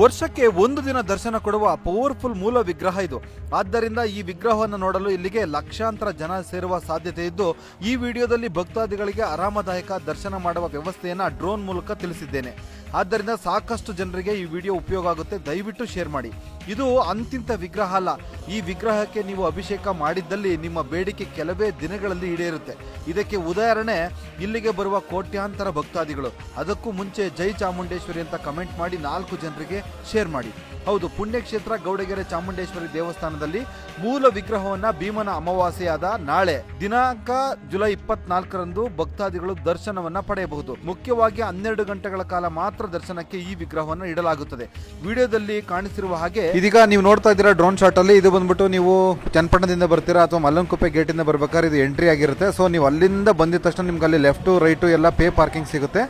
ವರ್ಷಕ್ಕೆ ಒಂದು ದಿನ ದರ್ಶನ ಕೊಡುವ ಪವರ್ಫುಲ್ ಮೂಲ ವಿಗ್ರಹ ಇದು. ಆದ್ದರಿಂದ ಈ ವಿಗ್ರಹವನ್ನು ನೋಡಲು ಇಲ್ಲಿಗೆ ಲಕ್ಷಾಂತರ ಜನ ಸೇರುವ ಸಾಧ್ಯತೆ ಇದ್ದು, ಈ ವಿಡಿಯೋದಲ್ಲಿ ಭಕ್ತಾದಿಗಳಿಗೆ ಆರಾಮದಾಯಕ ದರ್ಶನ ಮಾಡುವ ವ್ಯವಸ್ಥೆಯನ್ನು ಡ್ರೋನ್ ಮೂಲಕ ತಿಳಿಸಿದ್ದೇನೆ. ಆದ್ದರಿಂದ ಸಾಕಷ್ಟು ಜನರಿಗೆ ಈ ವಿಡಿಯೋ ಉಪಯೋಗ ಆಗುತ್ತೆ. ದಯವಿಟ್ಟು ಶೇರ್ ಮಾಡಿ. ಇದು ಅಂತಿಂತ ವಿಗ್ರಹ ಅಲ್ಲ. ಈ ವಿಗ್ರಹಕ್ಕೆ ನೀವು ಅಭಿಷೇಕ ಮಾಡಿದ್ದಲ್ಲಿ ನಿಮ್ಮ ಬೇಡಿಕೆ ಕೆಲವೇ ದಿನಗಳಲ್ಲಿ ಈಡೇರುತ್ತೆ. ಇದಕ್ಕೆ ಉದಾಹರಣೆ, ಇಲ್ಲಿಗೆ ಬರುವ ಕೋಟ್ಯಾಂತರ ಭಕ್ತಾದಿಗಳು. ಅದಕ್ಕೂ ಮುಂಚೆ ಜೈ ಚಾಮುಂಡೇಶ್ವರಿ ಅಂತ ಕಮೆಂಟ್ ಮಾಡಿ ನಾಲ್ಕು ಜನರಿಗೆ ಶೇರ್ ಮಾಡಿ. ಹೌದು, ಪುಣ್ಯಕ್ಷೇತ್ರ ಗೌಡಗೆರೆ ಚಾಮುಂಡೇಶ್ವರಿ ದೇವಸ್ಥಾನದಲ್ಲಿ ಮೂಲ ವಿಗ್ರಹವನ್ನ ಭೀಮನ ಅಮಾವಾಸ್ಯೆಯಾದ ನಾಳೆ, ದಿನಾಂಕ ಜುಲೈ ಇಪ್ಪತ್ನಾಲ್ಕರಂದು ಭಕ್ತಾದಿಗಳು ದರ್ಶನವನ್ನ ಪಡೆಯಬಹುದು. ಮುಖ್ಯವಾಗಿ ಹನ್ನೆರಡು ಗಂಟೆಗಳ ಕಾಲ ಮಾತ್ರ ದರ್ಶನಕ್ಕೆ ಈ ವಿಗ್ರಹವನ್ನು ಇಡಲಾಗುತ್ತದೆ. ವಿಡಿಯೋದಲ್ಲಿ ಕಾಣಿಸಿರುವ ಹಾಗೆ ಇದೀಗ ನೀವು ನೋಡ್ತಾ ಇದ್ದೀರಾ ಡ್ರೋನ್ ಶಾಟಲ್ಲಿ ಇದು ಬಂದ್ಬಿಟ್ಟು ನೀವು ಚನ್ನಪಟ್ಟಣದಿಂದ ಬರ್ತೀರಾ ಅಥವಾ ಮಲ್ಲಂಕುಪ್ಪೆ ಗೇಟಿಂದ ಬರ್ಬೇಕಾದ್ರೆ ಇದು ಎಂಟ್ರಿ ಆಗಿರುತ್ತೆ. ಸೊ ನೀವು ಅಲ್ಲಿಂದ ಬಂದಿದ ತಕ್ಷಣ ನಿಮ್ಗೆ ಅಲ್ಲಿ ಲೆಫ್ಟು ರೈಟು ಎಲ್ಲ ಪೇ ಪಾರ್ಕಿಂಗ್ ಸಿಗುತ್ತೆ.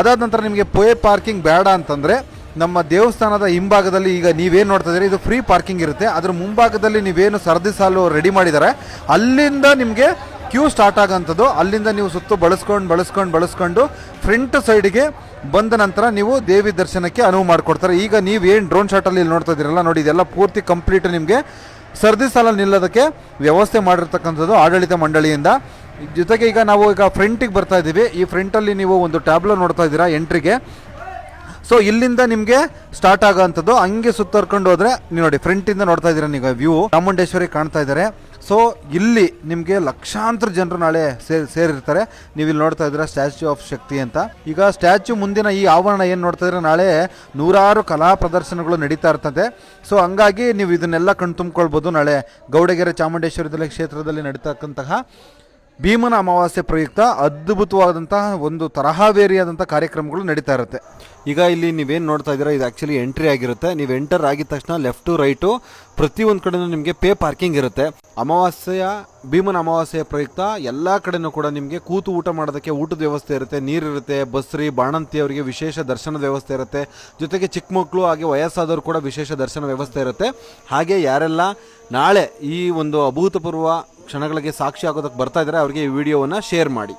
ಅದಾದ ನಂತರ ನಿಮಗೆ ಪೇ ಪಾರ್ಕಿಂಗ್ ಬೇಡ ಅಂತಂದರೆ ನಮ್ಮ ದೇವಸ್ಥಾನದ ಹಿಂಭಾಗದಲ್ಲಿ ಈಗ ನೀವೇನು ನೋಡ್ತಾ ಇದ್ದೀರಿ, ಇದು ಫ್ರೀ ಪಾರ್ಕಿಂಗ್ ಇರುತ್ತೆ. ಅದರ ಮುಂಭಾಗದಲ್ಲಿ ನೀವೇನು ಸರದಿ ಸಾಲು ರೆಡಿ ಮಾಡಿದ್ದಾರೆ ಅಲ್ಲಿಂದ ನಿಮಗೆ ಕ್ಯೂ ಸ್ಟಾರ್ಟ್ ಆಗೋಂಥದ್ದು ಅಲ್ಲಿಂದ ನೀವು ಸುತ್ತು ಬಳಸ್ಕೊಂಡು ಬಳಸ್ಕೊಂಡು ಬಳಸ್ಕೊಂಡು ಫ್ರಂಟ್ ಸೈಡ್ಗೆ ಬಂದ ನಂತರ ನೀವು ದೇವಿ ದರ್ಶನಕ್ಕೆ ಅನುವು ಮಾಡಿಕೊಡ್ತಾರೆ. ಈಗ ನೀವೇನು ಡ್ರೋನ್ ಶಾಟಲ್ಲಿ ಇಲ್ಲಿ ನೋಡ್ತಾ ಇದ್ದೀರಲ್ಲ, ನೋಡಿ ಇದೆಲ್ಲ ಪೂರ್ತಿ ಕಂಪ್ಲೀಟ್ ನಿಮಗೆ ಸರ್ದಿ ಸಾಲ ನಿಲ್ಲೋದಕ್ಕೆ ವ್ಯವಸ್ಥೆ ಮಾಡಿರ್ತಕ್ಕಂಥದ್ದು ಆಡಳಿತ ಮಂಡಳಿಯಿಂದ. ಜೊತೆಗೆ ಈಗ ನಾವು ಈಗ ಫ್ರಂಟಿಗೆ ಬರ್ತಾ ಇದ್ದೀವಿ. ಈ ಫ್ರಂಟಲ್ಲಿ ನೀವು ಒಂದು ಟ್ಯಾಬ್ಲೋ ನೋಡ್ತಾ ಇದ್ದೀರಾ ಎಂಟ್ರಿಗೆ ಸೊ ಇಲ್ಲಿಂದ ನಿಮಗೆ ಸ್ಟಾರ್ಟ್ ಆಗೋವಂಥದ್ದು ಹಂಗೆ ಸುತ್ತರ್ಕೊಂಡು ಹೋದರೆ, ನೀವು ನೋಡಿ ಫ್ರಂಟಿಂದ ನೋಡ್ತಾ ಇದ್ದೀರಾ ನೀವು ವ್ಯೂ ಚಾಮುಂಡೇಶ್ವರಿ ಕಾಣ್ತಾ ಇದ್ದಾರೆ. ಸೊ ಇಲ್ಲಿ ನಿಮಗೆ ಲಕ್ಷಾಂತರ ಜನರು ನಾಳೆ ಸೇರಿ, ಸೇರಿರ್ತಾರೆ. ನೀವು ಇಲ್ಲಿ ನೋಡ್ತಾ ಇದ್ದೀರಾ ಸ್ಟ್ಯಾಚ್ಯೂ ಆಫ್ ಶಕ್ತಿ ಅಂತ. ಈಗ ಸ್ಟ್ಯಾಚ್ಯೂ ಮುಂದಿನ ಈ ಆವರಣ ಏನು ನೋಡ್ತಾ ಇದ್ರೆ ನಾಳೆ ನೂರಾರು ಕಲಾ ಪ್ರದರ್ಶನಗಳು ನಡೀತಾ ಇರ್ತದೆ. ಸೊ ಹಂಗಾಗಿ ನೀವು ಇದನ್ನೆಲ್ಲ ಕಣ್ ತುಂಬ್ಕೊಳ್ಬೋದು ನಾಳೆ ಗೌಡಗೆರೆ ಚಾಮುಂಡೇಶ್ವರಿ ಕ್ಷೇತ್ರದಲ್ಲಿ ನಡೀತಕ್ಕಂತಹ ಭೀಮನ ಅಮಾವಾಸ್ಯೆ ಪ್ರಯುಕ್ತ ಅದ್ಭುತವಾದಂತಹ ಒಂದು ತರಹಾವೇರಿಯಾದಂಥ ಕಾರ್ಯಕ್ರಮಗಳು ನಡೀತಾ ಇರುತ್ತೆ. ಈಗ ಇಲ್ಲಿ ನೀವೇನು ನೋಡ್ತಾ ಇದ್ದೀರಾ, ಇದು ಆ್ಯಕ್ಚುಲಿ ಎಂಟ್ರಿ ಆಗಿರುತ್ತೆ. ನೀವು ಎಂಟರ್ ಆಗಿದ ತಕ್ಷಣ ಲೆಫ್ಟು ರೈಟು ಪ್ರತಿಯೊಂದು ಕಡೆನೂ ನಿಮಗೆ ಪೇ ಪಾರ್ಕಿಂಗ್ ಇರುತ್ತೆ. ಅಮಾವಾಸ್ಯೆಯ, ಭೀಮನ ಅಮಾವಾಸ್ಯೆಯ ಪ್ರಯುಕ್ತ ಎಲ್ಲ ಕಡೆನೂ ಕೂಡ ನಿಮಗೆ ಕೂತು ಊಟ ಮಾಡೋದಕ್ಕೆ ಊಟದ ವ್ಯವಸ್ಥೆ ಇರುತ್ತೆ ನೀರಿರುತ್ತೆ ಬಸ್ರಿ, ಬಾಣಂತಿ ಅವರಿಗೆ ವಿಶೇಷ ದರ್ಶನದ ವ್ಯವಸ್ಥೆ ಇರುತ್ತೆ. ಜೊತೆಗೆ ಚಿಕ್ಕ ಮಕ್ಕಳು ಹಾಗೆ ವಯಸ್ಸಾದವರು ಕೂಡ ವಿಶೇಷ ದರ್ಶನ ವ್ಯವಸ್ಥೆ ಇರುತ್ತೆ. ಹಾಗೆ ಯಾರೆಲ್ಲ ನಾಳೆ ಈ ಒಂದು ಅಭೂತಪೂರ್ವ ಕ್ಷಣಗಳಿಗೆ ಸಾಕ್ಷಿ ಆಗೋದಕ್ಕೆ ಬರ್ತಾ ಇದ್ದಾರೆ ಅವರಿಗೆ ಈ ವಿಡಿಯೋವನ್ನು ಶೇರ್ ಮಾಡಿ.